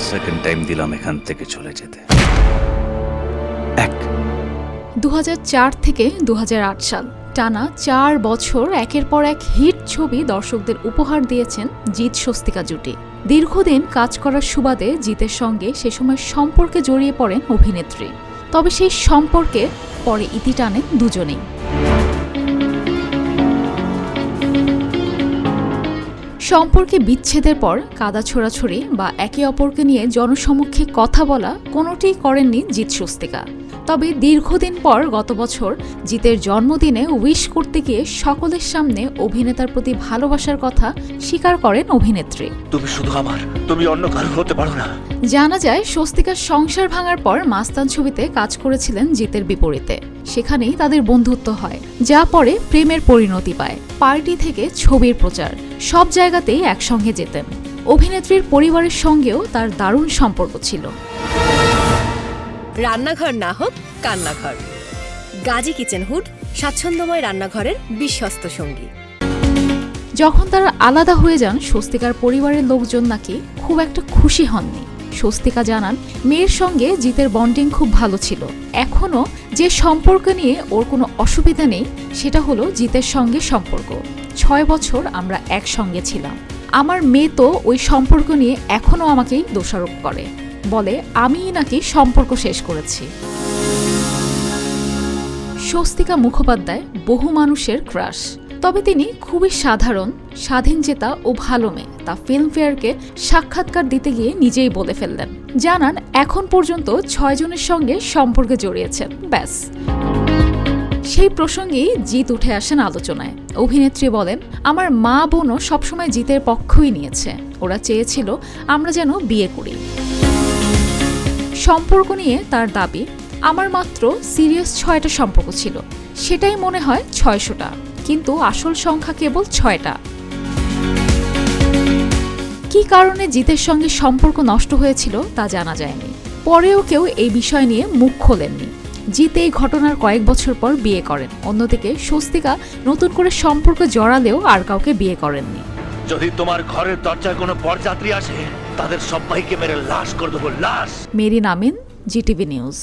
Second time দিলাম এখান থেকে চলে যেতে। এক। দু থেকে দু হাজার আট সাল, টানা চার বছর একের পর এক হিট ছবি দর্শকদের উপহার দিয়েছেন জিৎ স্বস্তিকা জুটি। দীর্ঘদিন কাজ করার সুবাদে জিতের সঙ্গে সে সময় সম্পর্কে জড়িয়ে পড়েন অভিনেত্রী। তবে সেই সম্পর্কে পরে ইতি টানেন দুজনেই। সম্পর্কে বিচ্ছেদের পর কাদা ছোড়াছড়ি বা একে অপরকে নিয়ে জনসমক্ষে কথা বলা কোনোটি করেননি জিৎ স্বস্তিকা। তবে দীর্ঘদিন পর গত বছর জিতের জন্মদিনে উইশ করতে গিয়ে সকলের সামনে অভিনেতার প্রতি ভালোবাসার কথা স্বীকার করেন অভিনেত্রী। তুমি শুধু আমার তুমি অন্য কারও হতে পারো না। জানা যায় স্বস্তিকার সংসার ভাঙার পর মাস্তান ছবিতে কাজ করেছিলেন জিতের বিপরীতে। সেখানেই তাদের বন্ধুত্ব হয় যা পরে প্রেমের পরিণতি পায় পার্টি থেকে ছবির প্রচার সব জায়গাতেই একসঙ্গে যেতেন। অভিনেত্রীর পরিবারের সঙ্গেও তার দারুণ সম্পর্ক ছিল। রান্নাঘর না হোক কান্নাঘর। গাজী কিচেন হুড, স্বাচ্ছন্দ্যময় রান্নাঘরের বিশ্বস্ত সঙ্গী। যখন তারা আলাদা হয়ে যান, স্বস্তিকার পরিবারের লোকজন নাকি খুব একটা খুশি হননি। স্বস্তিকা জানান, মেয়ের সঙ্গে জিতের বন্ডিং খুব ভালো ছিল। এখনও যে সম্পর্ক নিয়ে ওর কোনো অসুবিধা নেই, সেটা হলো জিতের সঙ্গে সম্পর্ক। ছয় বছর আমরা একসঙ্গে ছিলাম। আমার মেয়ে তো ওই সম্পর্ক নিয়ে এখনও আমাকেই দোষারোপ করে। বলে, আমিই নাকি সম্পর্ক শেষ করেছি। স্বস্তিকা মুখোপাধ্যায় বহু মানুষের ক্রাশ। তবে তিনি খুবই সাধারণ স্বাধীনচেতা ও ভালো মেয়ে। তা ফিল্মফেয়ারকে সাক্ষাৎকার দিতে গিয়ে নিজেই বলে ফেললেন। জানান, এখন পর্যন্ত ছয়জনের সঙ্গে সম্পর্কে জড়িয়েছেন। ব্যাস। সেই প্রসঙ্গেই জিত উঠে আসেন আলোচনায়। অভিনেত্রী বলেন, আমার মা বোনও সবসময় জিতের পক্ষই নিয়েছে। ওরা চেয়েছিল আমরা যেন বিয়ে করি। সম্পর্ক নিয়ে তার দাবি, আমার মাত্র সিরিয়াস ছয়টা সম্পর্ক ছিল। সেটাই মনে হয় ছয়শোটা। কিন্তু আসল সংখ্যা কেবল ছয়টা। কী কারণে জিতের সঙ্গে সম্পর্ক নষ্ট হয়েছিল তা জানা যায়নি। পরেও কেউ এই বিষয় নিয়ে মুখ খোলেননি। জিত এই ঘটনার কয়েক বছর পর বিয়ে করেন। অন্যদিকে স্বস্তিকা নতুন করে সম্পর্ক জড়ালেও আর কাউকে বিয়ে করেননি। যদি তোমার ঘরের দরজায় কোনো পরযাত্রী আসে তাদের সবাইকে মেরে লাশ করে দেবো লাশ। Marin Amin GTV news.